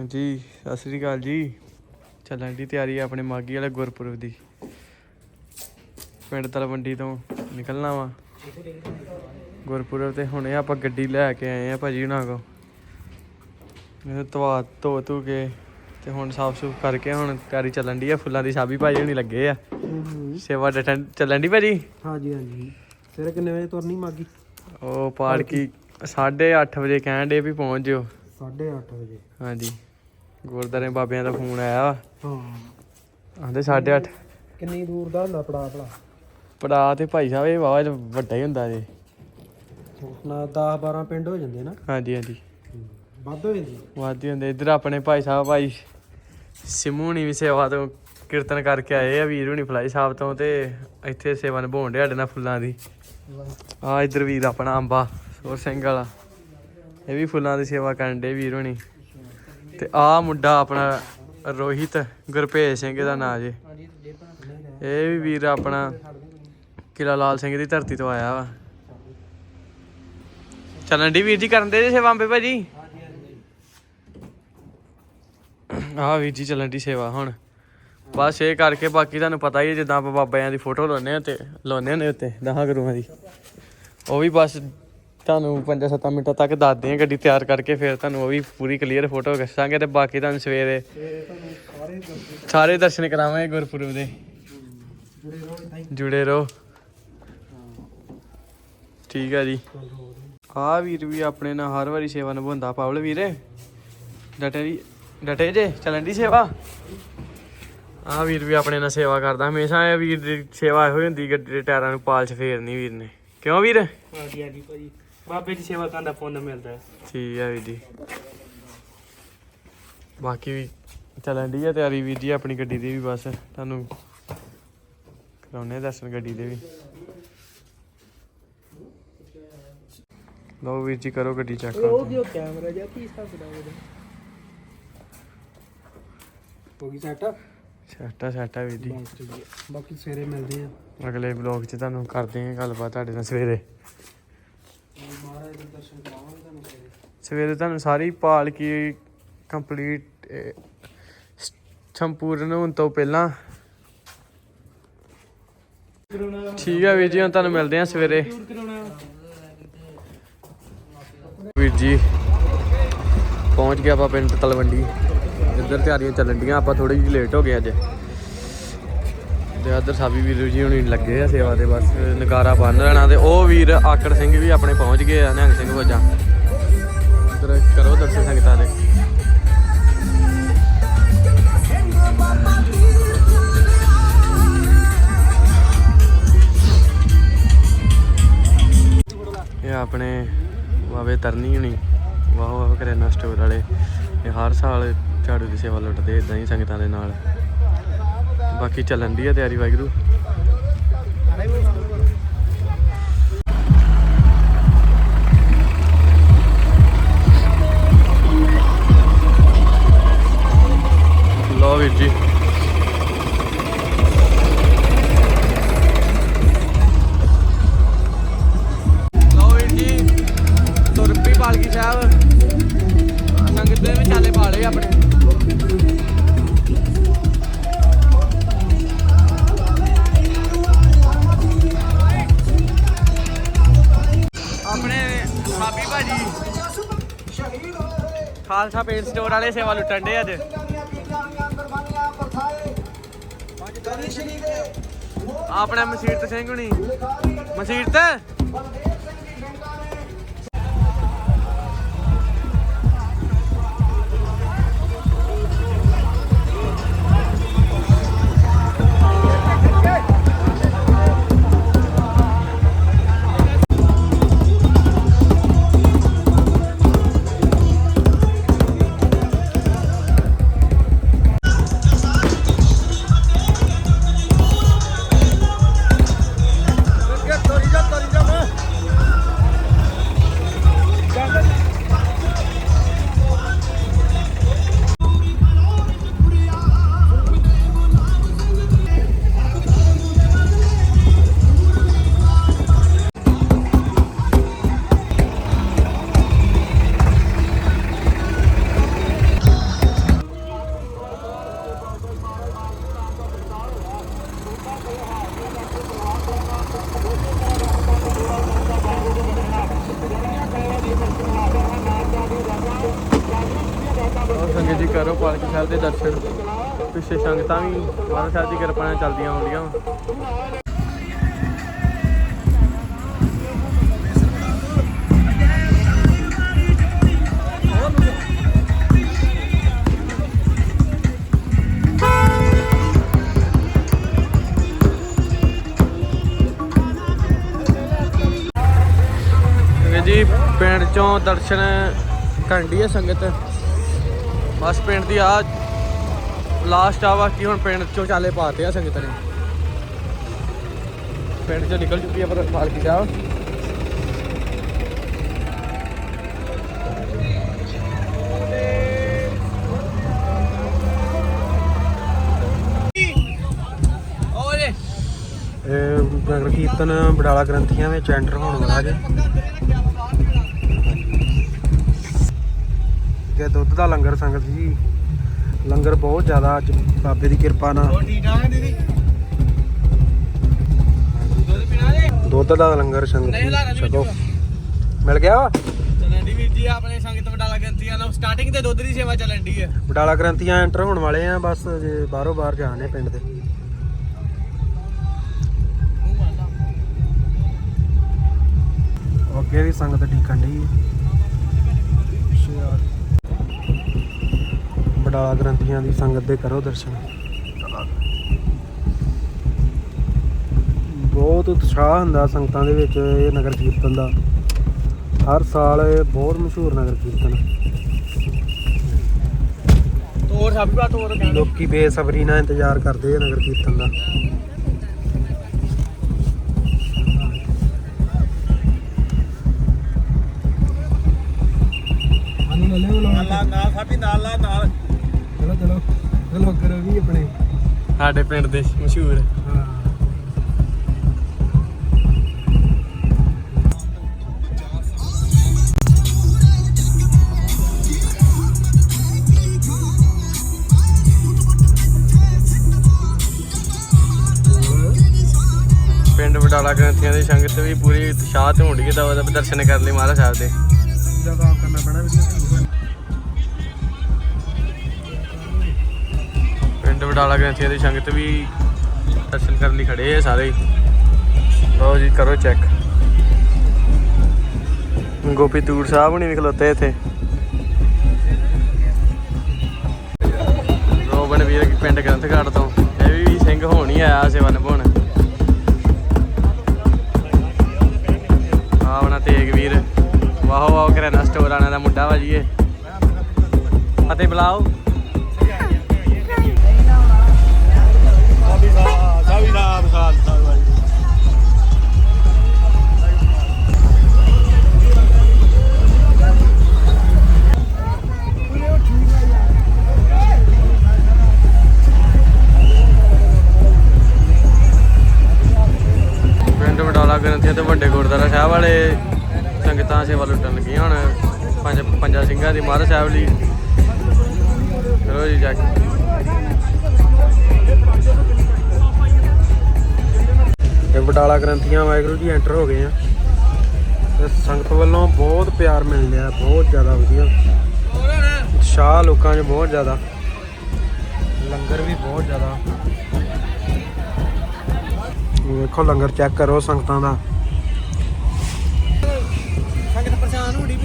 ਜੀ ਸਤਿ ਸ੍ਰੀ ਅਕਾਲ ਜੀ। ਚੱਲਣ ਦੀ ਤਿਆਰੀ ਆ ਆਪਣੇ ਮਾਗੀ ਵਾਲੇ ਗੁਰਪੁਰਬ ਦੀ। ਪਿੰਡ ਤਲਵੰਡੀ ਤੋਂ ਨਿਕਲਣਾ ਵਾ। ਗੁਰਪੁਰਬ ਤੇ ਹੁਣੇ ਆਪਾਂ ਗੱਡੀ ਲੈ ਕੇ ਆਏ ਆ ਭਾਜੀ ਹੁਣਾਂ ਕੋ ਇਹ ਤਵਾ ਧੋ ਧੂ ਕੇ ਤੇ ਹੁਣ ਸਾਫ਼ ਸੁਫ ਕਰਕੇ ਹੁਣ ਤਿਆਰੀ ਚੱਲਣ ਦੀ ਆ। ਫੁੱਲਾਂ ਦੀ ਸਾਬੀ ਭਾਜੀ ਹੁਣੀ ਲੱਗੇ ਆ। ਸੇਵਾ ਡਟਣ ਚੱਲਣ ਦੀ ਭਾਜੀ? ਹਾਂਜੀ ਹਾਂਜੀ। ਸਵੇਰੇ ਕਿੰਨੇ ਵਜੇ ਤੁਰਨੀ ਮਾਗੀ ਉਹ ਪਾਲਕੀ 8:30 ਵਜੇ ਕਹਿਣ ਦੇ ਵੀ ਪਹੁੰਚ ਜਿਓ। 8:30 ਵਜੇ। ਹਾਂਜੀ। ਗੁਰਦਾਰੇ ਬਾਬਿਆਂ ਦਾ ਫੋਨ ਆਇਆ ਵਾ। ਹਾਂ। ਆਂਦੇ 8:30 ਕਿੰਨੀ ਦੂਰ ਦਾ ਹੁੰਦਾ ਪੜਾ ਪੜਾ ਪੜਾ ਤੇ ਭਾਈ ਸਾਹਿਬ ਇਹ ਵਾਵਾ ਵੱਡਾ ਹੀ ਹੁੰਦਾ ਜੀ। ਨਾ 10 12 ਪਿੰਡ ਹੋ ਜਾਂਦੇ ਨਾ। ਹਾਂਜੀ ਹਾਂਜੀ। ਵੱਧ ਹੋ ਜਾਂਦੀ। ਵਾਦੀ ਹੁੰਦੇ। ਇੱਧਰ ਆਪਣੇ ਭਾਈ ਸਾਹਿਬ ਭਾਈ ਸਿਮੂਣੀ ਵੀ ਸੇਵਾ ਤੋਂ ਕੀਰਤਨ ਕਰਕੇ ਆਏ ਆ ਵੀਰ ਹੁਣੀ ਫਲਾਈ ਸਾਹਿਬ ਤੋਂ ਤੇ ਇੱਥੇ ਸੇਵਾ ਨਿਭਾਉਣ ਦੇ ਸਾਡੇ ਨਾਲ ਫੁੱਲਾਂ ਦੀ। ਆ ਇੱਧਰ ਵੀਰ ਆਪਣਾ ਅੰਬਾ ਸੋਰ ਸਿੰਘ ਵਾਲਾ। ਇਹ ਵੀ ਫੁੱਲਾਂ ਦੀ ਸੇਵਾ ਕਰਨ ਦੇ ਵੀਰ ਹੋਣੀ। ਤੇ ਆ ਮੁੰਡਾ ਆਪਣਾ ਰੋਹਿਤ ਗੁਰਭੇਜ ਸਿੰਘ ਦਾ ਨਾਂ ਜੇ। ਇਹ ਵੀ ਵੀਰ ਆਪਣਾ ਕਿਲਾ ਲਾਲ ਸਿੰਘ ਦੀ ਧਰਤੀ ਤੋਂ ਆਇਆ ਵਾ। ਚੱਲਣ ਦੀ ਵੀਰ ਜੀ ਕਰਨ ਦੇ ਜੇ ਸੇਵਾ ਅੰਬੇ ਭਾਜੀ? ਆਹ ਵੀਰ ਜੀ ਚੱਲਣ ਦੀ ਸੇਵਾ ਹੁਣ। ਬਸ ਇਹ ਕਰਕੇ ਬਾਕੀ ਤੁਹਾਨੂੰ ਪਤਾ ਹੀ ਹੈ, ਜਿੱਦਾਂ ਆਪਾਂ ਬਾਬਿਆਂ ਦੀ ਫੋਟੋ ਲਾਉਂਦੇ ਆ ਤੇ ਲਾਉਂਦੇ ਨੇ ਉੱਤੇ ਦਹਾਂ ਗੁਰੂਆਂ ਦੀ। ਉਹ ਵੀ ਬਸ ਤੁਹਾਨੂੰ 5-7 ਮਿੰਟਾਂ ਤੱਕ ਦੱਸਦੇ ਆ ਗੱਡੀ ਤਿਆਰ ਕਰਕੇ ਫਿਰ ਤੁਹਾਨੂੰ ਉਹ ਵੀ ਪੂਰੀ ਕਲੀਅਰ ਫੋਟੋ ਦੱਸਾਂਗੇ ਤੇ ਬਾਕੀ ਤੁਹਾਨੂੰ ਸਵੇਰੇ ਸਾਰੇ ਦਰਸ਼ਨ ਕਰਾਵਾਂਗੇ ਗੁਰਪੁਰਬ ਦੇ। ਜੁੜੇ ਰਹੋ। ਠੀਕ ਹੈ ਜੀ। ਆ ਵੀਰ ਵੀ ਆਪਣੇ ਨਾਲ ਹਰ ਵਾਰੀ ਸੇਵਾ ਨਿਭਾਉਂਦਾ। ਪਾਵਲ ਵੀਰੇ, ਡਟੇ ਜੀ, ਡਟੇ ਜੇ, ਚੱਲਣ ਦੀ ਸੇਵਾ? ਆ ਵੀਰ ਵੀ ਆਪਣੇ ਨਾਲ ਸੇਵਾ ਕਰਦਾ। ਹਮੇਸ਼ਾ ਇਹ ਵੀਰ ਦੀ ਸੇਵਾ ਇਹੋ ਹੀ ਹੁੰਦੀ, ਗੱਡੀ ਦੇ ਟਾਇਰਾਂ ਨੂੰ ਪਾਲਚ ਫੇਰਨੀ ਵੀਰ ਨੇ। ਕਿਉਂ ਵੀਰ? ਹਾਂਜੀ ਹਾਂਜੀ ਭਾਜੀ। ਬਾਬੇ ਦੀ ਸੇਵਾ ਕਰਨ ਦਾ ਪੁੰਨ ਮਿਲਦਾ ਹੈ। ਠੀਕ ਆ ਵੀਰ ਜੀ। ਬਾਕੀ ਵੀ ਚੱਲਣ ਦੀ ਆ ਤਿਆਰੀ ਵੀਰ ਜੀ ਆਪਣੀ ਗੱਡੀ ਦੀ ਵੀ ਬਸ। ਤੁਹਾਨੂੰ ਕਰਾਉਣੇ ਦਰਸ਼ਨ ਗੱਡੀ ਦੇ ਵੀ। ਲਓ ਵੀਰ ਜੀ ਕਰੋ ਗੱਡੀ ਚੈੱਕ ਉਹ ਦਿਓ ਕੈਮਰਾ ਜਾਂ ਕੀ ਹਿਸਾਬ ਦਾ ਉਹਦਾ। ਹੋ ਗਈ ਸੈਟ ਸੈਟਾ ਸੈਟਾ ਵੀਰ ਜੀ। ਬਾਕੀ ਸਵੇਰੇ ਮਿਲਦੇ ਆ। ਅਗਲੇ ਵਲੌਗ 'ਚ ਤੁਹਾਨੂੰ ਕਰਦੇ ਹਾਂ ਗੱਲਬਾਤ ਤੁਹਾਡੇ ਨਾਲ ਸਵੇਰੇ। ਮਹਾਰਾਜ ਦੇ ਦਰਸ਼ਨ ਕਰਾਵਾਂਗੇ ਤੁਹਾਨੂੰ ਸਵੇਰੇ ਸਵੇਰੇ ਤੁਹਾਨੂੰ ਸਾਰੀ ਪਾਲਕੀ ਕੰਪਲੀਟ ਸੰਪੂਰਨ ਹੋਣ ਤੋਂ ਪਹਿਲਾਂ। ਠੀਕ ਹੈ ਵੀਰ ਜੀ, ਹੁਣ ਤੁਹਾਨੂੰ ਮਿਲਦੇ ਆ ਸਵੇਰੇ। ਵੀਰ ਜੀ, ਪਹੁੰਚ ਗਿਆ ਆਪਾਂ ਪਿੰਡ ਤਲਵੰਡੀ। ਇੱਧਰ ਤਿਆਰੀਆਂ ਚੱਲਣ ਡੀਆਂ, ਆਪਾਂ ਥੋੜੀ ਜਿਹੀ ਲੇਟ ਹੋ ਗਏ ਅੱਜ। ਤੇ ਇੱਧਰ ਸਾਬੀ ਵੀਰ ਜੀ ਹੁਣੀ ਲੱਗੇ ਆ ਸੇਵਾ ਤੇ, ਬਸ ਨਗਾਰਾ ਬੰਨ ਲੈਣਾ ਤੇ ਉਹ ਵੀਰ ਆਕੜ ਸਿੰਘ ਵੀ ਆਪਣੇ ਪਹੁੰਚ ਗਏ ਆ, ਨਿਹੰਗ ਸਿੰਘ ਵਜਾ। ਇੱਧਰ ਕਰੋ ਦਰਸ਼ਨ ਸੰਗਤਾਂ ਦੇ। ਇਹ ਆਪਣੇ ਬਾਵੇ ਤਰਨੀ ਹੁਣੀ ਵਾਹ ਵਾਹ ਕਰਿਆਨਾ ਸਟੋਰ ਵਾਲੇ। ਇਹ ਹਰ ਸਾਲ ਝਾੜੂ ਦੀ ਸੇਵਾ ਲੁੱਟਦੇ ਇਦਾਂ ਹੀ ਸੰਗਤਾਂ ਦੇ ਨਾਲ। ਬਾਕੀ ਚੱਲਣ ਦੀ ਆ ਤਿਆਰੀ ਵਾਹਿਗੁਰੂ। ਪੇਂਟ ਸਟੋਰ ਵਾਲੇ ਸੇਵਾ ਲੁੱਟਣ ਦੇ। ਅੱਜ ਆਪਣੇ ਮਸੀਰਤ ਸਿੰਘ ਹੁਣੀ। ਮਸੀਰਤ? ਪਿੰਡ ਦਰਸ਼ਨ ਕਰਦੀ ਹੈ ਸੰਗਤ। ਬਸ ਪਿੰਡ ਦੀ ਆ ਲਾਸਟ ਆ, ਬਾਕੀ ਹੁਣ ਪਿੰਡ ਚੋਂ ਚਾਲੇ ਪਾਤੇ ਆ ਸੰਗਤ ਨੇ। ਪਿੰਡ ਚੋਂ ਨਿਕਲ ਚੁੱਕੀ ਆ ਪਰ ਪਾਲਕੀ ਸਾਹਿਬ। ਇਹ ਨਗਰ ਕੀਰਤਨ ਬਡਾਲਾ ਗ੍ਰੰਥੀਆਂ ਵਿੱਚ ਐਂਟਰ ਹੋਣ ਵਾਲਾ ਜੇ। ਕਿ ਦੁੱਧ ਦਾ ਲੰਗਰ ਸੰਗਤ ਜੀ। ਲੰਗਰ ਬਹੁਤ ਜ਼ਿਆਦਾ ਅੱਜ ਬਾਬੇ ਦੀ ਕਿਰਪਾ ਨਾਲ। ਹੋਰ ਠੀਕ ਠਾਕ ਦੀਦੀ? ਦੁੱਧ ਪੀਣਾ ਜੇ ਦੁੱਧ ਦਾ ਲੰਗਰ ਸੰਗਤ ਜੀ ਛਕੋ। ਮਿਲ ਗਿਆ ਵਾ? ਚੱਲਣ ਦੀ ਵੀਰ ਜੀ ਆਪਣੇ ਸੰਗਤ ਵਡਾਲਾ ਗ੍ਰੰਥੀਆਂ ਨਾਲ। ਸਟਾਰਟਿੰਗ ਤੇ ਦੁੱਧ ਦੀ ਸੇਵਾ ਚੱਲਣ ਦੀ ਹੈ। ਬਡਾਲਾ ਗ੍ਰੰਥੀਆਂ ਐਂਟਰ ਹੋਣ ਵਾਲੇ ਆ ਬਸ ਜੇ ਬਾਹਰੋਂ ਬਾਹਰ ਜਾਣੇ ਪਿੰਡ ਦੇ। ਅੱਗੇ ਵੀ ਸੰਗਤ ਢੀਕਣ ਦੀ ਬਡਾਲਾ ਗ੍ਰੰਥੀਆਂ ਦੀ ਸੰਗਤ ਦੇ ਕਰੋ ਦਰਸ਼ਨ। ਬਹੁਤ ਉਤਸ਼ਾਹ ਹੁੰਦਾ ਸੰਗਤਾਂ ਦੇ ਵਿੱਚ ਇਹ ਨਗਰ ਕੀਰਤਨ ਦਾ। ਹਰ ਸਾਲ ਇਹ ਬਹੁਤ ਮਸ਼ਹੂਰ ਨਗਰ ਕੀਰਤਨ। ਤੋਰ ਸਭ ਦਾ ਤੋਰ ਕਹਿੰਦੇ। ਲੋਕੀ ਬੇਸਬਰੀ ਨਾਲ ਇੰਤਜ਼ਾਰ ਕਰਦੇ ਆ ਨਗਰ ਕੀਰਤਨ ਦਾ। ਨਾਲ ਨਾਲ ਸਾਬੀ ਨਾਲ ਨਾਲ ਨਾਲ। ਚਲੋ ਚਲੋ ਚਲੋ ਕਰੋ ਵੀ ਆਪਣੇ। ਸਾਡੇ ਪਿੰਡ ਦੇ ਮਸ਼ਹੂਰ। ਹਾਂ ਪਿੰਡ ਵਡਾਲਾ ਗ੍ਰੰਥੀਆਂ ਦੀ ਸੰਗਤ ਵੀ ਪੂਰੀ ਉਤਸ਼ਾਹ ਤੇ ਹੁੰਦੀ ਹੈ ਦਵਾ ਦਾ ਦਰਸ਼ਨ ਕਰਨ ਲਈ ਮਹਾਰਾਜ ਸਾਹਿਬ ਦੇ। ਜਦੋਂ ਆਪ ਕਰਨਾ ਪੈਣਾ ਵੀਡੀਓ ਪਿੰਡ ਵਡਾਲਾ ਗ੍ਰੰਥੀਆਂ ਦੀ ਸੰਗਤ ਵੀ ਦਰਸ਼ਨ ਕਰਨ ਲਈ ਖੜੇ ਆ ਸਾਰੇ। ਲਓ ਜੀ, ਕਰੋ ਚੈੱਕ ਗੋਪੀ ਤੂੜ ਸਾਹਿਬ ਹੁਣੀ ਵੀ ਖਲੋਤੇ ਇੱਥੇ। ਰੋਬਨ ਵੀਰ ਪਿੰਡ ਗ੍ਰੰਥਗੜ੍ਹ ਤੋਂ। ਇਹ ਵੀ ਸਿੰਘ ਹੋਣ ਹੀ ਆਇਆ ਸੇਵਨ ਨਿਭਾਉਣ ਆਵਣਾ ਤੇਗ ਵੀਰ। ਵਾਹੋ ਵਾਹੋ ਕਰਿਆਨਾ ਸਟੋਰ ਆਣਾ ਦਾ ਮੁੰਡਾ ਵਾ ਜੀ ਇਹ। ਅਤੇ ਬੁਲਾਓ। ਵਡਾਲਾ ਗ੍ਰੰਥੀਆਂ ਵੱਡੇ ਗੁਰਦੁਆਰਾ ਸਾਹਿਬ ਵਾਲੇ ਸੰਗਤਾਂ ਸੇਵਾ ਲੁੱਟਣ ਲੱਗੀਆਂ ਹੁਣ। ਪੰਜ ਪੰਜਾਂ ਸਿੰਘਾਂ ਦੀ ਮਹਾਰਾਜ ਸਾਹਿਬ ਲਈ। ਚਲੋ ਜੀ, ਜਾ ਕੇ। ਇਹ ਬਟਾਲਾ ਗ੍ਰੰਥੀਆਂ ਵਾਹਿਗੁਰੂ ਜੀ ਐਂਟਰ ਹੋ ਗਏ ਆ। ਤੇ ਸੰਗਤ ਵੱਲੋਂ ਬਹੁਤ ਪਿਆਰ ਮਿਲ ਰਿਹਾ, ਬਹੁਤ ਜ਼ਿਆਦਾ ਵਧੀਆ। ਉਤਸ਼ਾਹ ਲੋਕਾਂ 'ਚ ਬਹੁਤ ਜ਼ਿਆਦਾ। ਲੰਗਰ ਵੀ ਬਹੁਤ ਜ਼ਿਆਦਾ। ਵੇਖੋ, ਲੰਗਰ ਚੈੱਕ ਕਰੋ ਸੰਗਤਾਂ ਦਾ।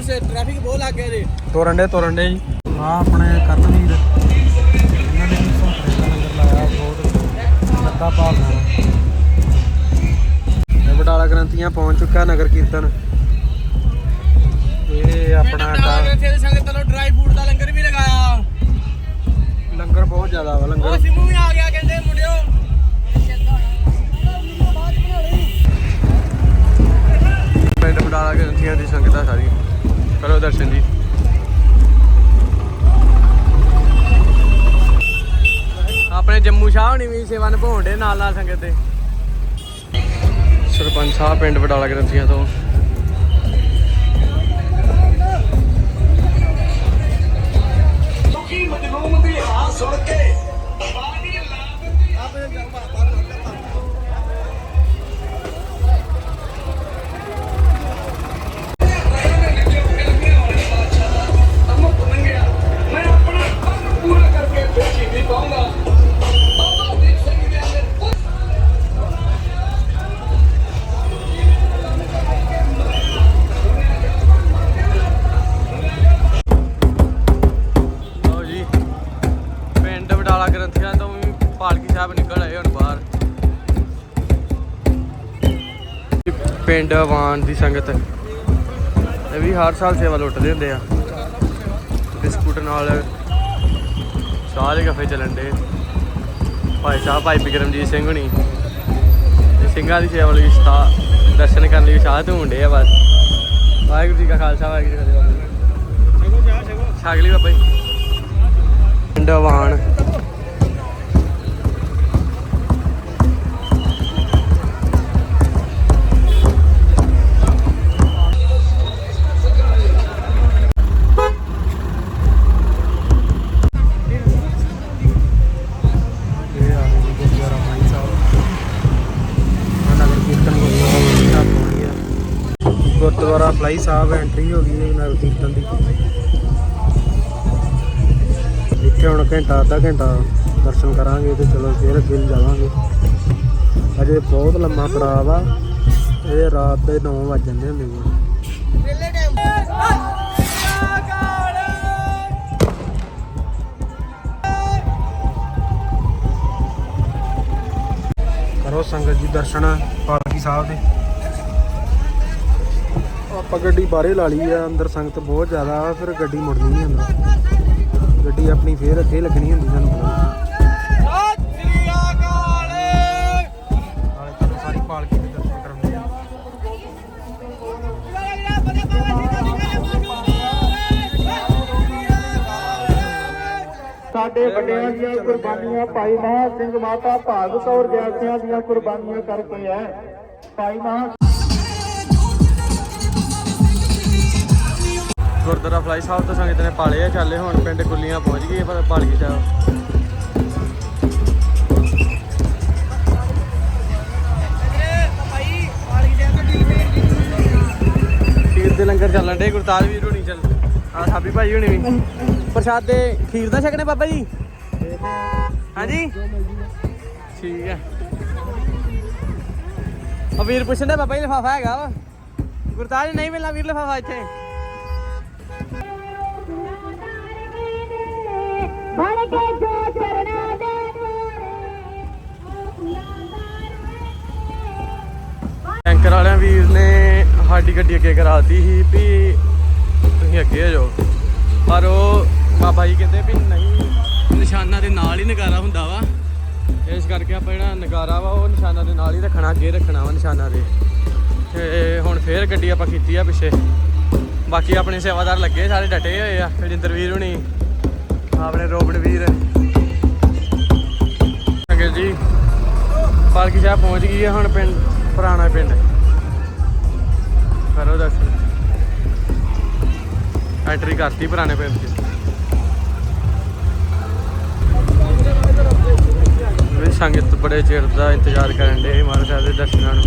ਵੀ ਟ੍ਰੈਫਿਕ ਬਹੁਤ ਲੱਗ ਗਿਆ ਜੀ ਤੋਰਨ ਦੇ ਤੋਰਨ ਦੇ ਜੀ। ਆ ਆਪਣੇ ਕਰਨਵੀਰ। ਇਹਨਾਂ ਨੇ ਵੀ ਸੌਂਪਰੇ ਦਾ ਲੰਗਰ ਲਾਇਆ ਬਹੁਤ। ਲੱਗਾ ਭਾਵਨਾ ਬਟਾਲਾ ਗ੍ਰੰਥੀਆਂ ਪਹੁੰਚ ਚੁੱਕਾ ਨਗਰ ਕੀਰਤਨ। ਇਹ ਆਪਣਾ ਡਾ- ਗ੍ਰੰਥੀਆਂ ਦੀ ਸੰਗਤ ਵੱਲੋਂ ਡਰਾਈ ਫੂਡ ਦਾ ਲੰਗਰ ਵੀ ਲਗਾਇਆ। ਲੰਗਰ ਬਹੁਤ ਜ਼ਿਆਦਾ ਵਾ ਉਹ ਲੰਗਰ ਸਿਮੂ ਵੀ ਆ ਗਿਆ ਕਹਿੰਦੇ ਮੁੰਡਿਓ। ਪਿੰਡ ਵਡਾਲਾ ਗ੍ਰੰਥੀਆਂ ਦੀ ਸੰਗਤ ਆ ਸਾਰੀ ਕਰੋ ਦਰਸ਼ਨ ਜੀ। ਆਪਣੇ ਜੰਮੂ ਸ਼ਾਹ ਹੁਣੀ ਵੀ ਸੇਵਾ ਨਿਭਾਉਣ ਦੇ ਨਾਲ ਨਾਲ ਸੰਗਤ ਦੇ। ਸਰਪੰਚ ਸਾਹਿਬ ਪਿੰਡ ਵਡਾਲਾ ਗ੍ਰੰਥੀਆਂ ਤੋਂ। ਸਾਹਿਬ ਨਿਕਲ ਆਏ ਹੁਣ ਬਾਹਰ। ਪਿੰਡ ਵਾਨ ਦੀ ਸੰਗਤ। ਇਹ ਵੀ ਹਰ ਸਾਲ ਸੇਵਾ ਲੁੱਟਦੇ ਹੁੰਦੇ ਆ। ਬਿਸਕੁਟ ਨਾਲ ਦੇ ਕਫੇ ਚੱਲਣ ਦੇ। ਭਾਈ ਸਾਹਿਬ ਭਾਈ ਬਿਕਰਮਜੀਤ ਸਿੰਘ ਹੁਣੀ। ਤੇ ਸਿੰਘਾਂ ਦੀ ਸੇਵਾ ਲਈ ਸਤਾ ਦਰਸ਼ਨ ਕਰਨ ਲਈ ਸ਼ਾਹ ਤੋਂ ਹੁੰਦੇ ਆ ਬਸ। ਵਾਹਿਗੁਰੂ ਜੀ ਕਾ ਖਾਲਸਾ ਵਾਹਿਗੁਰੂ ਜੀ ਕੀ ਫਤਿਹ। ਛਕ ਲਈ ਬਾਬਾ ਜੀ। ਪਿੰਡ ਵਾਣ ਗੁਰਦੁਆਰਾ ਸਾਹਿਬ ਐਂਟਰੀ ਹੋ ਗਈ ਹੈ ਨਗਰ ਦੀ। ਇੱਥੇ ਹੁਣ ਘੰਟਾ, ਅੱਧਾ ਘੰਟਾ ਦਰਸ਼ਨ ਕਰਾਂਗੇ ਤੇ ਚਲੋ ਫਿਰ ਅੱਗੇ ਜਾਵਾਂਗੇ। ਅਜੇ ਬਹੁਤ ਲੰਮਾ ਪੜਾਅ ਵਾ, ਇਹ ਰਾਤ ਦੇ 9 ਵਜ ਜਾਂਦੇ ਹੁੰਦੇ ਜੀ ਕਰੋ ਸੰਗਤ ਜੀ ਦਰਸ਼ਨ, ਪਾਲਕੀ ਸਾਹਿਬ ਦੇ। ਆਪਾਂ ਗੱਡੀ ਬਾਹਰੇ ਲਾ ਲਈ ਆ ਅੰਦਰ ਸੰਗਤ ਬਹੁਤ ਜ਼ਿਆਦਾ ਵਾ ਫਿਰ ਗੱਡੀ ਮੁੜਨੀ ਨਹੀਂ ਅੰਦਰ। ਗੱਡੀ ਆਪਣੀ ਫੇਰ ਅੱਗੇ ਲੱਗਣੀ ਹੁੰਦੀ ਸਾਨੂੰ। ਪਤਾ ਨਾਲੇ ਤੁਹਾਨੂੰ ਸਾਰੀ ਪਾਲਕੀ ਦੇ ਦਰਸ਼ਨ ਕਰਾਉਂਦੇ ਆ। ਸਾਡੇ ਵੱਡਿਆਂ ਦੀਆਂ ਕੁਰਬਾਨੀਆਂ ਭਾਈ ਮਹਾ ਸਿੰਘ ਮਾਤਾ ਭਾਗ ਕੌਰ ਜੈਸਿਆਂ ਦੀਆਂ ਕੁਰਬਾਨੀਆਂ ਕਰਕੇ ਹੈ। ਭਾਈ ਮਹਾ ਗੁਰਦੁਆਰਾ ਫਲਾਈ ਸਾਹਿਬ ਤੋਂ ਸੰਗਤ ਨੇ ਪਾਲੇ ਆ, ਚੱਲੇ ਹੁਣ ਪਿੰਡ ਕੁੱਲੀਆਂ ਪਹੁੰਚ ਗਏ ਪਰ ਪਾਲਕੀ ਸਾਹਿਬ ਦੇ ਲੰਗਰ ਚੱਲਣ ਡੇ ਗੁਰਤਾਜ ਵੀਰ ਹੁਣੀ ਚੱਲ ਆ ਸਾਬੀ ਭਾਈ ਹੁਣੀ ਵੀ। ਪ੍ਰਸ਼ਾਦੇ ਖੀਰ ਦਾ ਛਕਣੇ ਬਾਬਾ ਜੀ? ਹਾਂਜੀ? ਠੀਕ ਹੈ ਆ ਵੀਰ ਪੁੱਛਣ ਦੇ ਬਾਬਾ ਜੀ ਲਿਫਾਫਾ ਹੈਗਾ ਵਾ। ਗੁਰਤਾਜ ਨਹੀਂ ਮਿਲਣਾ, ਵੀਰ ਲਿਫਾਫਾ ਇੱਥੇ। ਟੈਂਕਰ ਵਾਲਿਆਂ ਵੀਰ ਨੇ ਸਾਡੀ ਗੱਡੀ ਅੱਗੇ ਕਰਾਤੀ ਸੀ ਵੀ ਤੁਸੀਂ ਅੱਗੇ ਆ ਜਾਓ। ਪਰ ਉਹ ਬਾਬਾ ਜੀ ਕਹਿੰਦੇ ਵੀ ਨਹੀਂ, ਨਿਸ਼ਾਨਾ ਦੇ ਨਾਲ ਹੀ ਨਗਾਰਾ ਹੁੰਦਾ ਵਾ। ਇਸ ਕਰਕੇ ਆਪਾਂ ਜਿਹੜਾ ਨਗਾਰਾ ਵਾ, ਉਹ ਨਿਸ਼ਾਨਾ ਦੇ ਨਾਲ ਹੀ ਰੱਖਣਾ, ਅੱਗੇ ਰੱਖਣਾ ਵਾ ਨਿਸ਼ਾਨਾ ਦੇ। ਤੇ ਹੁਣ ਫੇਰ ਗੱਡੀ ਆਪਾਂ ਕੀਤੀ ਆ ਪਿੱਛੇ। ਬਾਕੀ ਆਪਣੇ ਸੇਵਾਦਾਰ ਲੱਗੇ ਸਾਰੇ ਡਟੇ ਹੋਏ ਆ, ਰਜਿੰਦਰ ਵੀਰ ਹੁਣੀ, ਆਪਣੇ ਰੋਬੜ ਵੀਰ। ਅੰਗਲ ਜੀ ਪਾਲਕੀ ਸਾਹਿਬ ਪਹੁੰਚ ਗਈ ਹੈ ਹੁਣ ਪਿੰਡ, ਪੁਰਾਣਾ ਪਿੰਡ। ਕਰੋ ਦਰਸ਼ਨ। ਐਂਟਰੀ ਕਰਤੀ ਪੁਰਾਣੇ ਪਿੰਡ 'ਚ। ਸੰਗਤ ਬੜੇ ਚਿਰ ਦਾ ਇੰਤਜ਼ਾਰ ਕਰਨ ਦੇ ਮਹਾਰਾਜ ਸਾਹਿਬ ਦੇ ਦਰਸ਼ਨਾਂ ਨੂੰ।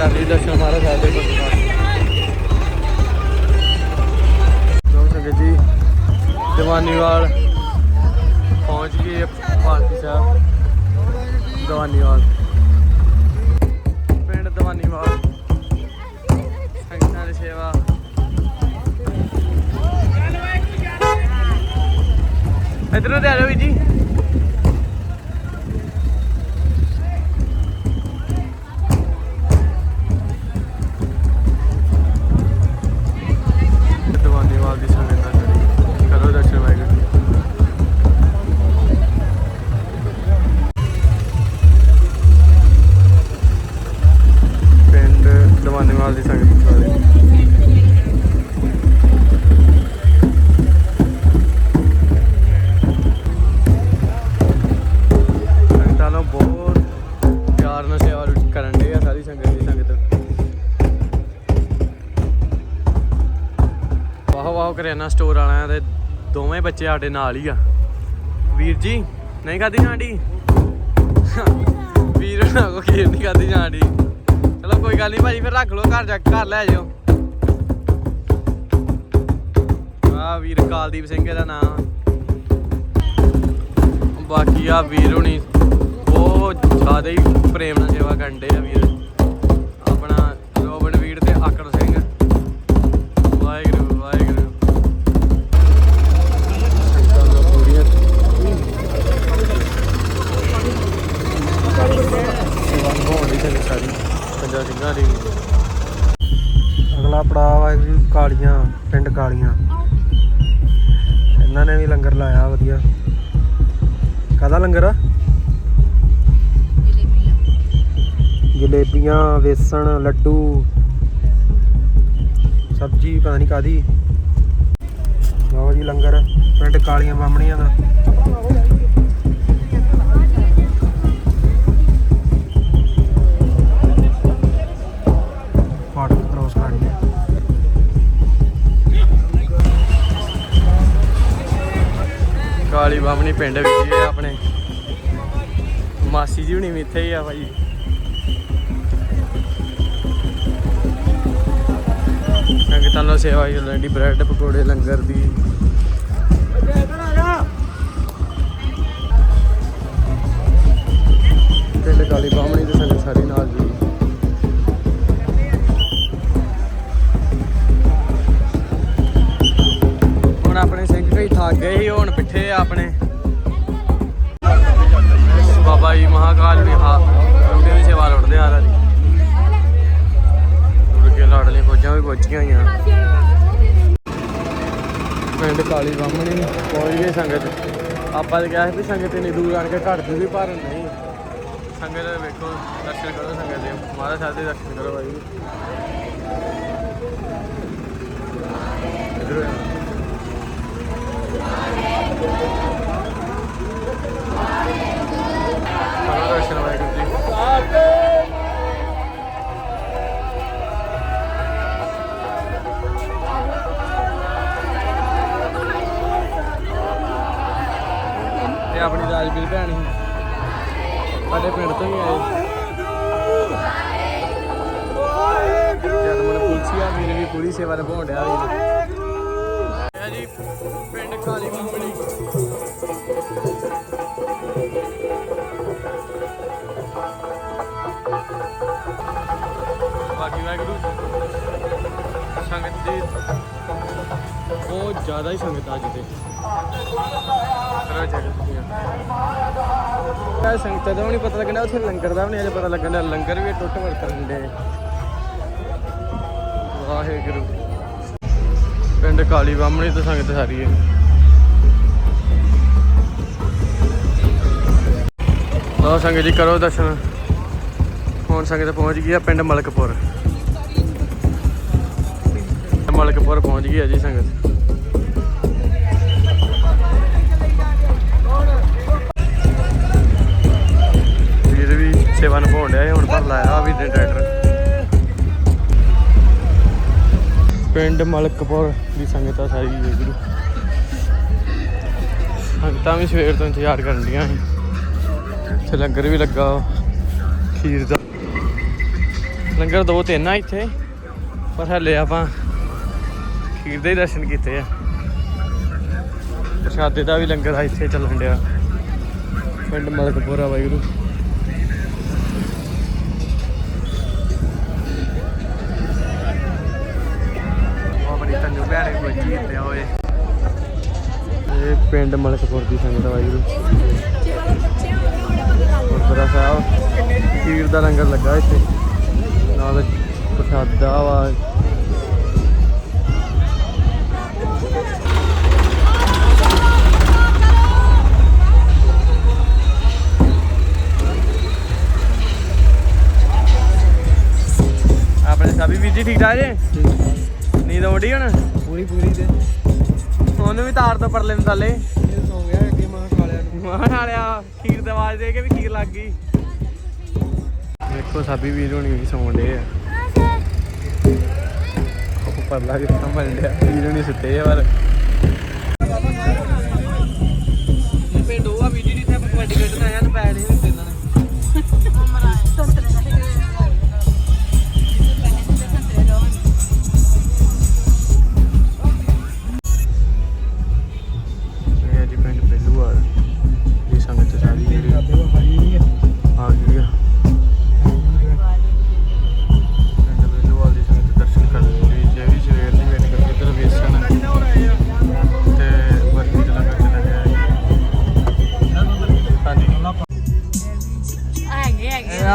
ਕਾਲੀ ਦਰਸ਼ਨ ਮਹਾਰਾਜ ਸਾਹਿਬ ਦੇ ਲੋ ਸੰਗਤ ਜੀ ਦੀਵਾਨੀਵਾਲ ਪਹੁੰਚ ਗਏ ਪਾਲਕੀ ਸਾਹਿਬ। ਦੀਵਾਨੀਵਾਲ ਪਿੰਡ ਦੀਵਾਨੀਵਾਲ ਸੰਗਤਾਂ ਦੀ ਸੇਵਾ। ਇਧਰੋਂ ਤੇ ਆ ਜਾਓ ਜੀ। ਦੋਵੇਂ ਬੱਚੇ ਸਾਡੇ ਨਾਲ ਹੀ ਆ। ਵੀਰ ਜੀ, ਨਹੀਂ ਖਾਦੀ ਜਾਂਦੀ ਵੀਰ ਨਾ ਕੋ ਖੀਰ ਨਹੀਂ ਖਾਦੀ ਜਾਂਦੀ ਚਲੋ ਕੋਈ ਗੱਲ ਨਹੀਂ ਭਾਜੀ, ਫਿਰ ਰੱਖ ਲਓ ਘਰ ਜਾ ਕੇ, ਘਰ ਲੈ ਜਾਓ ਆ ਵੀਰ ਕਾਲਦੀਪ ਸਿੰਘ ਦਾ ਨਾਮ ਬਾਕੀ ਆ ਵੀਰ ਹੁਣੀ ਬਹੁਤ ਜ਼ਿਆਦਾ ਹੀ ਪ੍ਰੇਮ ਨਾਲ ਸੇਵਾ ਕਰਦੇ ਆ ਵੀਰ। ਆਪਣਾ ਰੋਬਨ ਵੀਰ ਤੇ ਆਕੜ 55 ਸਿੰਘਾਂ ਦੀ। ਅਗਲਾ ਪੜਾਅ ਹੈ ਜੀ ਕਾਲੀਆਂ, ਪਿੰਡ ਕਾਲੀਆਂ। ਇਹਨਾਂ ਨੇ ਵੀ ਲੰਗਰ ਲਾਇਆ, ਵਧੀਆ। ਕਾਦਾ ਲੰਗਰ? ਆ ਜਲੇਬੀਆਂ, ਵੇਸਣ, ਲੱਡੂ। ਸਬਜੀ, ਪਤਾ ਨਹੀਂ ਕਾਦੀ ਲਓ ਜੀ ਲੰਗਰ, ਪਿੰਡ ਕਾਲੀਆਂ ਬਾਮਣੀਆਂ ਦਾ। ਕਾਲੀ ਬਾਮਣੀ ਪਿੰਡ ਵਿੱਚ ਹੀ ਆਪਣੇ। ਮਾਸੀ ਜੀ ਹੁਣੀ ਵੀ ਇੱਥੇ ਹੀ ਆ ਭਾਈ ਸੰਗਤਾਂ ਨੂੰ ਸੇਵਾ ਚੱਲਣ ਦੀ ਬ੍ਰੈਡ ਪਕੌੜੇ ਲੰਗਰ ਦੀ। ਆਪਾਂ ਤਾਂ ਕਿਹਾ ਸੀ ਵੀ ਸੰਗਤ ਇੰਨੀ ਦੂਰ ਆਣ ਕੇ ਘੱਟ ਜੂਗੀ ਪਰ ਨਹੀਂ ਸੰਗਤ ਵੇਖੋ, ਦਰਸ਼ਨ ਕਰੋ ਸੰਗਤ ਦੇ। ਮਹਾਰਾਜ ਸਾਹਿਬ ਦੇ ਦਰਸ਼ਨ ਕਰੋ ਭਾਈ ਕਰੋ ਦਰਸ਼ਨ ਵਾਹਿਗੁਰੂ ਜੀ। ਇਹ ਆਪਣੀ ਰਾਜਵੀਰ ਭੈਣ ਸੀ ਸਾਡੇ ਪਿੰਡ ਤੋਂ ਹੀ ਆਏ। ਜਦ ਮਨ ਪੁੱਛਿਆ ਵੀਰ ਵੀ ਪੂਰੀ ਸੇਵਾ ਨਿਭਾਉਣ ਡਿਆ ਵੀਰ ਜੀ ਪਿੰਡ ਕਾਲੀ ਕੰਪਨੀ। ਬਾਕੀ ਵਾਹਿਗੁਰੂ, ਸੰਗਤ ਜੀ ਬਹੁਤ ਜ਼ਿਆਦਾ ਹੀ ਸੰਗਤ ਆ ਅੱਜ ਤੇ। ਕਰੋ ਜਗਤ ਦੀਆਂ ਇਹ ਦਾ ਵੀ ਨਹੀਂ ਪਤਾ ਲੱਗਣਾ, ਉੱਥੇ ਲੰਗਰ ਦਾ ਵੀ ਨਹੀਂ ਅਜੇ ਪਤਾ ਲੱਗਣਾ, ਲੰਗਰ ਵੀ ਟੁੱਟ ਵਰਤਣ ਦੇ। ਵਾਹਿਗੁਰੂ। ਪਿੰਡ ਕਾਲੀ ਬਾਹਮਣੀ ਤੋਂ ਸੰਗਤ ਸਾਰੀ ਹੈ। ਲਓ ਸੰਗਤ ਜੀ, ਕਰੋ ਦਰਸ਼ਨ। ਹੁਣ ਸੰਗਤ ਪਹੁੰਚ ਗਈ ਆ ਪਿੰਡ ਮਲਕਪੁਰ। ਮਲਕਪੁਰ ਪਹੁੰਚ ਗਈ ਆ ਜੀ ਸੰਗਤ। ਵੀਰ ਵੀ ਸੇਵਾ ਨਿਭਾਉਣ ਡਿਆ ਹੁਣ ਪਰ ਲਾਇਆ ਵੀ ਟਰੈਕਟਰ ਪਿੰਡ ਮਲਕਪੁਰ ਦੀ ਸੰਗਤ ਆ ਸਾਰੀ ਵੀਰ ਸੰਗਤਾਂ ਵੀ ਸਵੇਰ ਤੋਂ ਇੰਤਜ਼ਾਰ ਕਰਨ ਡੀਆਂ ਸੀ। ਇੱਥੇ ਲੰਗਰ ਵੀ ਲੱਗਾ ਖੀਰ ਦਾ। ਲੰਗਰ ਦੋ ਤਿੰਨ ਆ ਇੱਥੇ, ਪਰ ਹਲੇ ਆਪਾਂ ਖੀਰ ਦੇ ਹੀ ਦਰਸ਼ਨ ਕੀਤੇ ਆ। ਪ੍ਰਸ਼ਾਦੇ ਦਾ ਵੀ ਲੰਗਰ ਆ, ਇੱਥੇ ਚੱਲਣ ਡਿਆ। ਪਿੰਡ ਮਲਕਪੁਰ ਆ ਵਾਹਿਗੁਰੂ ਇਹ ਪਿੰਡ ਮਲਕਪੁਰ ਦੀ ਸੰਗਤ ਆ ਵਾਹਿਗੁਰੂ ਗੁਰਦੁਆਰਾ ਸਾਹਿਬ। ਖੀਰ ਦਾ ਲੰਗਰ ਲੱਗਾ ਇੱਥੇ। ਨਾਲ ਪ੍ਰਸ਼ਾਦਾ ਵਾ। ਆਪਣੇ ਸਾਬੀ ਵੀਰ ਜੀ ਠੀਕ ਠਾਕ ਜੇ? ਨੀਂਦ ਆਉਂਦੀ ਹੁਣ? ਪੂਰੀ ਪੂਰੀ ਤੇ। ਉਹਨੂੰ ਵੀ ਤਾਰ ਤੋਂ ਪਰਲੇ ਨੂੰ ਥੱਲੇ ਇਹ ਸੌ ਗਿਆ ਅੱਗੇ ਮਾਂ ਖਾਲਿਆ ਨੂੰ। ਮਾਂ ਨਾਲਿਆ ਖੀਰ ਦੀ ਆਵਾਜ਼ ਦੇ ਕੇ ਵੀ ਖੀਰ ਲੱਗ ਗਈ। ਵੇਖੋ ਸਾਬੀ ਵੀਰ ਹੋਣੀ ਵੀ ਸੌਣ ਡੇ ਆ। ਉਹ ਪਰਲਾ ਵੀ ਸੰਭਲ ਲਿਆ ਵੀਰ ਹੋਣੀ ਸੁੱਤੇ ਆ ਪਰ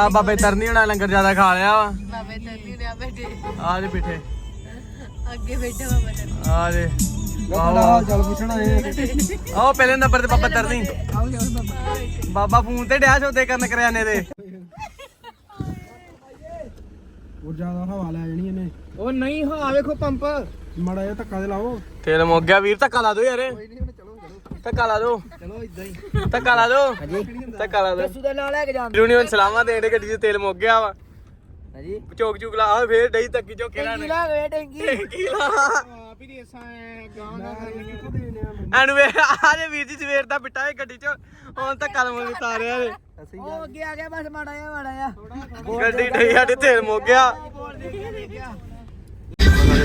ਆ ਬਾਬੇ ਤਰਨੀ ਹੋਣਾ ਲੰਗਰ ਜ਼ਿਆਦਾ ਖਾ ਲਿਆ ਵਾ। ਬਾਬੇ ਤਰਨੀ ਨੇ ਬੈਠੇ। ਆ ਜੇ ਪਿੱਠੇ ਅੱਗੇ ਬੈਠਾ ਬਾਬਾ ਤਰਨੀ। ਆ ਜੇ। ਹਾਲ ਚਾਲ ਪੁੱਛਣਾ ਹੈ ਆਓ ਪਹਿਲੇ ਨੰਬਰ ਤੇ ਬਾਬਾ ਤਰਨੀ। ਬਾਬਾ ਫੋਨ ਤੇ ਡਿਆ ਸੌਦੇ ਕਰਨ ਕਰਿਆਨੇ ਦੇ। ਉਹ ਜ਼ਿਆਦਾ ਹਵਾ ਲੈ ਜਾਣੀ ਇਹਨੇ। ਉਹ ਨਹੀਂ ਹਾਂ ਵੇਖੋ ਪੰਪ। ਮੜਾ ਜਿਹਾ ਧੱਕਾ ਦੇ ਲਾਓ। ਤੇਲ ਮੁੱਕ ਗਿਆ ਵੀਰ ਧੱਕਾ ਲਾ ਦੋ ਯਾਰ। ਧੱਕਾ ਲਾ ਦੋ। ਚਲੋ ਇਦਾਂ ਹੀ। ਧੱਕਾ ਲਾ ਦੋ। ਧੱਕਾ ਲਾ ਦੋ। ਦਾ ਨਾਂ ਲੈ ਕੇ ਜਾਂ ਯੂਨੀਵਨ ਸਲਾਮਾਂ ਦੇਣ ਦੇ ਗੱਡੀ 'ਚ ਤੇਲ ਮੁੱਕ ਗਿਆ ਵਾ। ਹਾਂਜੀ। ਚੋਕ ਚੁਕ ਲਾ ਆ ਫੇਰ ਡਈ ਤੱਕੀ ਚੋਕੇ ਲਾ ਨੇ? ਲਾ ਗਏ ਟੈਂਕੀ। ਕੀ ਲਾ। ਆਪ ਹੀ ਰੇਸਾਂ ਗਾਂ ਦਾ ਐਨੂੰ ਵੇ ਆਰੇ ਵੀਰ ਜੀ ਸਵੇਰ ਦਾ ਬਿੱਟਾ ਇਹ ਗੱਡੀ 'ਚ ਹੁਣ ਧੱਕਾ ਲਵਾਂਗੇ ਤਾਰਿਆ ਦੇ ਉਹ ਅੱਗੇ ਆ ਗਿਆ ਬਸ ਮਾੜਾ ਜਿਹਾ ਮਾੜਾ ਜਿਹਾ। ਗੱਡੀ ਢਈ ਸਾਡੇ ਤੇਲ ਮੁੱਕ ਗਿਆ।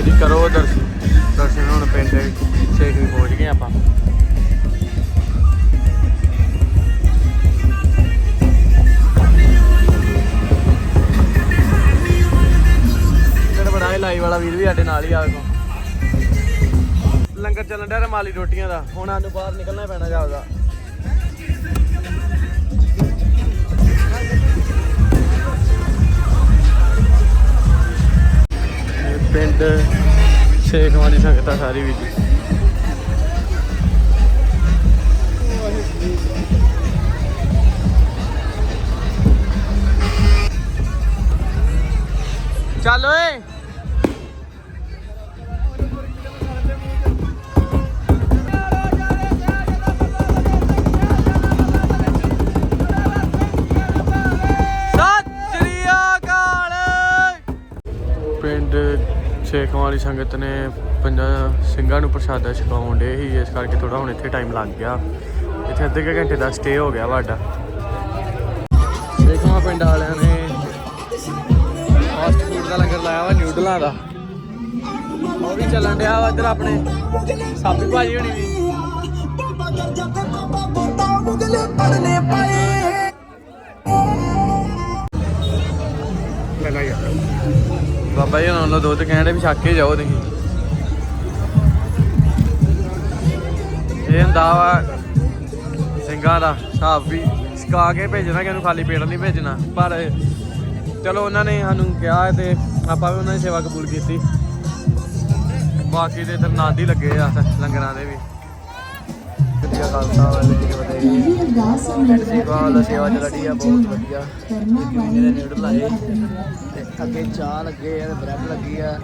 ਜੀ ਕਰੋ ਦਰਸ਼ਨ। ਦਰਸ਼ਨ ਹੁਣ ਪਿੰਡ ਛੇਕ ਵੀ ਪਹੁੰਚ ਗਏ ਆਪਾਂ। ਇੱਧਰ ਬੜਾ ਲਾਈ ਵਾਲਾ ਵੀਰ ਵੀ ਸਾਡੇ ਨਾਲ ਹੀ ਆ ਵੇਖੋ ਲੰਗਰ ਚੱਲਣ ਡਿਆ ਰਮਾਲੀ ਰੋਟੀਆਂ ਦਾ। ਹੁਣ ਸਾਨੂੰ ਬਾਹਰ ਨਿਕਲਣਾ ਪੈਣਾ ਜਾਊਗਾ ਪਿੰਡ ਸ਼ੇਖ ਵਾਲੀ ਸੰਗਤ ਆ ਸਾਰੀ ਵੀ। ਜੀ ਚੱਲ ਓਏ। ਸ਼ੇਖਾਂ ਵਾਲੀ ਸੰਗਤ ਨੇ ਪੰਜਾਂ ਸਿੰਘਾਂ ਨੂੰ ਪ੍ਰਸ਼ਾਦਾ ਛਕਾਉਣ ਦੇ ਸੀ, ਇਸ ਕਰਕੇ ਥੋੜਾ ਹੁਣ ਇੱਥੇ ਟਾਈਮ ਲੱਗ ਗਿਆ। ਇੱਥੇ ਅੱਧੇ ਕੁ ਘੰਟੇ ਦਾ ਸਟੇ ਹੋ ਗਿਆ ਵਾਡਾ। ਸ਼ੇਖਾਂ ਪਿੰਡ ਵਾਲਿਆਂ ਨੇ ਫਾਸਟ ਫੂਡ ਦਾ ਲੰਗਰ ਲਾਇਆ ਵਾ ਨਿਊਡਲਾਂ ਦਾ। ਉਹ ਵੀ ਚੱਲਣ ਡਿਆ ਵਾ ਇੱਧਰ ਆਪਣੇ। ਸਾਬੀ ਭਾਜੀ ਹੋਣੀ ਵੀ। ਬਾਬਾ ਜੀ ਉਹਨਾਂ ਦਾ ਦੁੱਧ ਕਹਿੰਦੇ ਵੀ ਛੱਕ ਕੇ ਜਾਓ ਤੁਸੀਂ। ਇਹ ਹੁੰਦਾ ਵਾ ਸਿੰਘਾਂ ਦਾ ਹਿਸਾਬ ਵੀ ਛਕਾ ਕੇ ਭੇਜਣਾ ਕਿ ਇਹਨੂੰ ਖਾਲੀ ਪੇਟ ਨਹੀਂ ਭੇਜਣਾ। ਪਰ ਚਲੋ ਉਹਨਾਂ ਨੇ ਸਾਨੂੰ ਕਿਹਾ ਤੇ ਆਪਾਂ ਵੀ ਉਹਨਾਂ ਦੀ ਸੇਵਾ ਕਬੂਲ ਕੀਤੀ। ਬਾਕੀ ਦੇ ਇਧਰ ਹੀ ਲੱਗੇ ਆ ਲੰਗਰਾਂ ਦੇ ਵੀ। ਵਧੀਆ ਖਾਲਸਾ ਵਾਲੇ ਜੀ ਬਤਾਈਏ ਸੇਵਾ ਵਾਲਾ ਸੇਵਾ ਚੱਲਦੀ ਆ ਬਹੁਤ ਵਧੀਆ। ਜਿਹੜੇ ਨਿਊਡਲ ਲਾਏ। ਤੇ ਅੱਗੇ ਚਾਹ ਲੱਗੇ ਆ ਤੇ ਬ੍ਰੈਡ ਲੱਗੀ ਆ।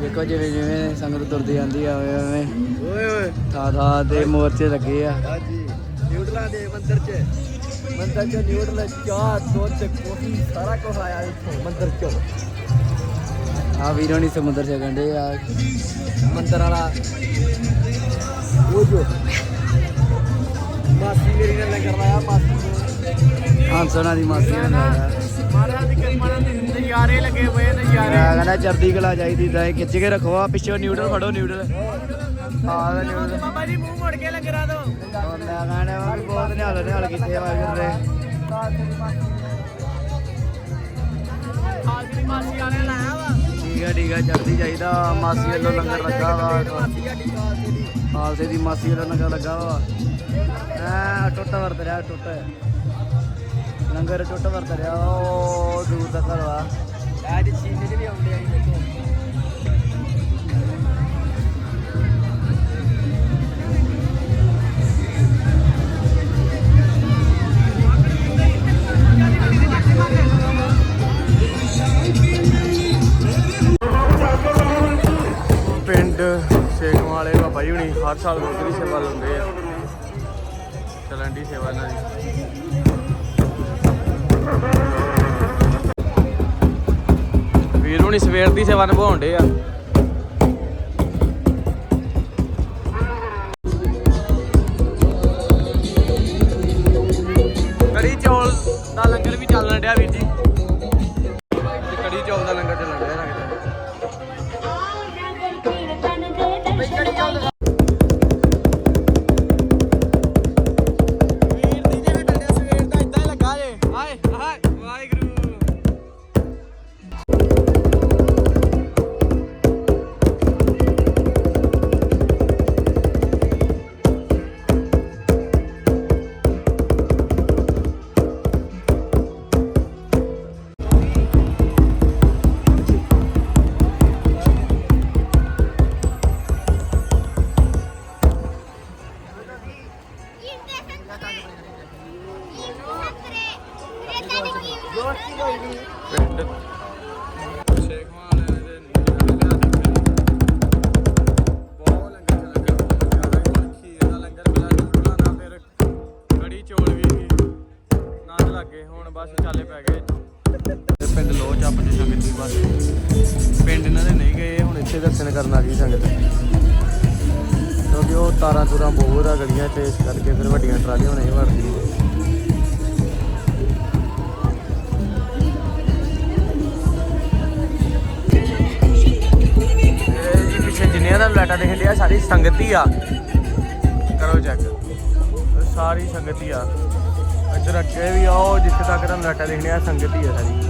ਦੇਖੋ ਜਿਵੇਂ ਜਿਵੇਂ ਸੰਗਤ ਤੁਰਦੀ ਜਾਂਦੀ ਆ ਉਵੇਂ ਉਵੇਂ ਓਏ ਓਏ। ਥਾ ਥਾ ਤੇ ਮੋਰਚੇ ਲੱਗੇ ਆ। ਹਾਂਜੀ। ਨਿਊਡਲਾਂ ਦੇ ਮੰਦਰ 'ਚ। ਮੰਦਰ 'ਚ ਨਿਊਡਲ ਚਾਹ ਦੁੱਧ ਕੋਫੀ ਸਾਰਾ ਕੁਝ ਆਇਆ ਇੱਥੋਂ ਮੰਦਰ 'ਚ। ਆ ਵੀਰੋਂ ਨਹੀਂ ਸਮੁੰਦਰ 'ਚ ਗੰਡੇ ਆ। ਮੰਦਰ ਵਾਲਾ। ਉਹ ਜੋ ਮਾਸੀ ਮੇਰੀ ਨੇ ਲੰਗਰ ਲਾਇਆ ਮਾਸੀ ਹਾਂ ਸੋਨਾ ਦੀ ਮਾਸੀ ਨੇ ਲਾਇਆ। ਮਾਰਾ ਦੀ ਕਰਮਾਨਾ ਦੇ ਨਜ਼ਾਰੇ ਲੱਗੇ ਹੋਏ ਨਜ਼ਾਰੇ। ਮੈਂ ਕਹਿੰਦਾ ਚਰਦੀ ਕਲਾ ਚਾਹੀਦੀ ਤਾਂ ਇਹ ਖਿੱਚ ਕੇ ਰੱਖੋ ਆ ਪਿੱਛੋਂ ਨਿਊਡਲ ਫੜੋ ਨਿਊਡਲ ਹਾਂ ਦਾ ਨਿਊਡਲ ਬਾਬਾ ਜੀ ਮੂੰਹ ਮੋੜ ਕੇ ਲੰਗਰਾਂ ਤੋਂ। ਮੈਂ ਕਹਿੰਦਾ ਵਾ ਵੀ ਬਹੁਤ ਨਿਹਾਲ ਨਿਹਾਲ ਕੀਤੇ ਆ ਵੀਰ ਦੇ। ਮਾਸੀ ਵਾਲੇ ਲਾਇਆ ਵਾ। ਠੀਕ ਆ ਠੀਕ ਆ ਚੜਦੀ ਚਾਹੀਦਾ। ਮਾਸੀ ਵੱਲੋਂ ਲੰਗਰ ਲੱਗਾ ਵਾ। ਖਾਲਸੇ ਦੀ ਮਾਸੀ ਵੱਲੋਂ ਲੰਗਰ ਲੱਗਾ ਵਾ। ਐ ਟੁੱਟ ਵਰਤ ਰਿਹਾ ਟੁੱਟ ਲੰਗਰ ਟੁੱਟ ਵਰਤ ਰਿਹਾ ਉਹ ਦੂਰ ਤੱਕ ਵਾ ਅੱਜ ਚੀਨੀ ਦੇ ਵੀ ਆਉਂਦੇ ਆਈ ਦੇਖੋ ਪਿੰਡ ਸੇਖਾਂ ਵਾਲੇ ਬਾਬਾ ਜੀ ਹੁਣੀ ਹਰ ਸਾਲ ਗੁਰਦੁਆਰੀ ਸੇਵਾ ਲਾਉਂਦੇ ਆ ਚੱਲਣ ਸੇਵਾ ਇਹਨਾਂ ਦੀ ਵੀਰ ਹੁਣੀ ਸਵੇਰ ਦੀ ਸੇਵਾ ਨਿਭਾਉਂਦੇ ਆ। ਤੁਹਾਨੂੰ ਜਿੰਨੀਆਂ ਦਾ ਲਾਟਾ ਦੇਖਣ ਡਿਆ ਸਾਰੀ ਸੰਗਤੀ ਆ। ਕਰੋ ਚੈੱਕ ਸਾਰੀ ਸੰਗਤੀ ਆ। ਇੱਧਰ ਅੱਗੇ ਵੀ ਆਓ ਜਿੱਥੇ ਤੱਕ ਤੁਹਾਨੂੰ ਲਾਟਾ ਦੇਖਣਿਆ ਸੰਗਤ ਹੀ ਆ ਸਾਰੀ।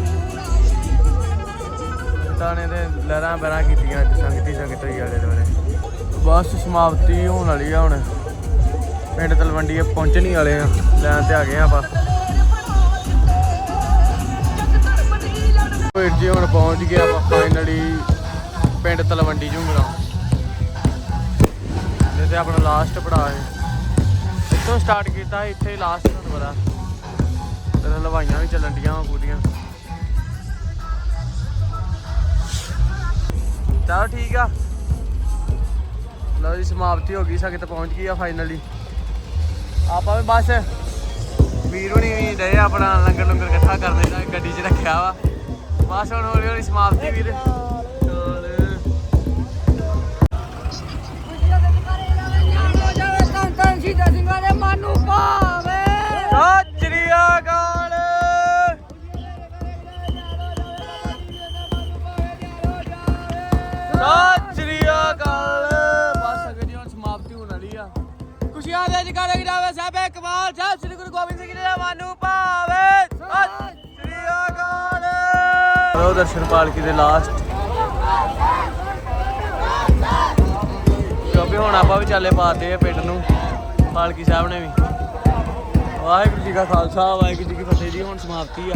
ਸੰਗਤਾਂ ਨੇ ਤੇ ਲਹਿਰਾਂ ਬਹਿਰਾਂ ਕੀਤੀਆਂ ਸੰਗਤੀ ਸੰਗਤ ਹੀ ਸੰਗਤ ਬਸ ਸਮਾਪਤੀ ਹੋਣ ਵਾਲੀ ਆ ਹੁਣ। ਪਿੰਡ ਤਲਵੰਡੀ ਪਹੁੰਚਣ ਵਾਲੇ ਆ। ਲੈਣ ਤੇ ਆ ਗਏ ਆ ਆਪਾਂ। ਵੀਰ ਜੀ ਹੁਣ ਪਹੁੰਚ ਗਏ ਆਪਾਂ ਫਾਈਨਲੀ ਪਿੰਡ ਤਲਵੰਡੀ ਝੁੰਗਰਾ ਤੇ ਆਪਣਾ ਲਾਸਟ ਪੜਾਅ ਹੈ। ਇੱਥੋਂ ਸਟਾਰਟ ਕੀਤਾ, ਇੱਥੇ ਲਾਸਟ ਤੁਹਾਨੂੰ ਪਤਾ ਤੇ ਹਲਵਾਈਆਂ ਵੀ ਚੱਲਣ ਡੀਆਂ ਵਾ ਪੂਰੀਆਂ। ਚਲੋ ਠੀਕ ਆ। ਲਓ ਜੀ, ਸਮਾਪਤੀ ਹੋ ਗਈ, ਸੰਗਤ ਪਹੁੰਚ ਗਈ ਆ ਫਾਈਨਲੀ ਆਪਾਂ ਵੀ ਬਸ ਵੀਰ ਹੁਣੀ ਵੀ ਡਏ ਆਪਣਾ ਲੰਗਰ ਲੰਗਰ ਇਕੱਠਾ ਕਰਨ ਦਾ ਗੱਡੀ 'ਚ ਰੱਖਿਆ ਵਾ। ਬਸ ਹੁਣ ਹੌਲੀ ਹੌਲੀ ਸਮਾਪਤੀ ਵੀਰ। ਸਤਿ ਸ੍ਰੀ ਅਕਾਲ। ਸਤਿ ਸ੍ਰੀ ਅਕਾਲ। ਬਸ ਅਗੇ ਜੀ ਹੁਣ ਸਮਾਪਤੀ ਹੋਣ ਵਾਲੀ ਆ। ਖੁਸ਼ੀਆਂ ਦੇ ਜਗਾੜੇ ਗਿਰਾਵੇ ਸਾਹਿਬ ਇਕਬਾਲ। ਸਾਹਿਬ ਸ੍ਰੀ ਗੁਰੂ ਗੋਬਿੰਦ ਸਿੰਘ ਜੀ ਦੇ ਮਾਨੂ ਭਾਵੇ ਸਤਿ ਸ੍ਰੀ ਅਕਾਲ। ਲੋ ਦਰਸ਼ਨ ਪਾਲਕੀ ਦੇ ਲਾਸਟ ਕਿਉਂਕਿ ਹੁਣ ਆਪਾਂ ਵੀ ਚਾਲੇ ਪਾਤੇ ਆ ਪਿੰਡ ਨੂੰ। ਪਾਲਕੀ ਸਾਹਿਬ ਨੇ ਵੀ। ਵਾਹਿਗੁਰੂ ਜੀ ਕਾ ਖਾਲਸਾ, ਵਾਹਿਗੁਰੂ ਜੀ ਕੀ ਫਤਿਹ ਜੀ, ਹੁਣ ਸਮਾਪਤੀ ਆ।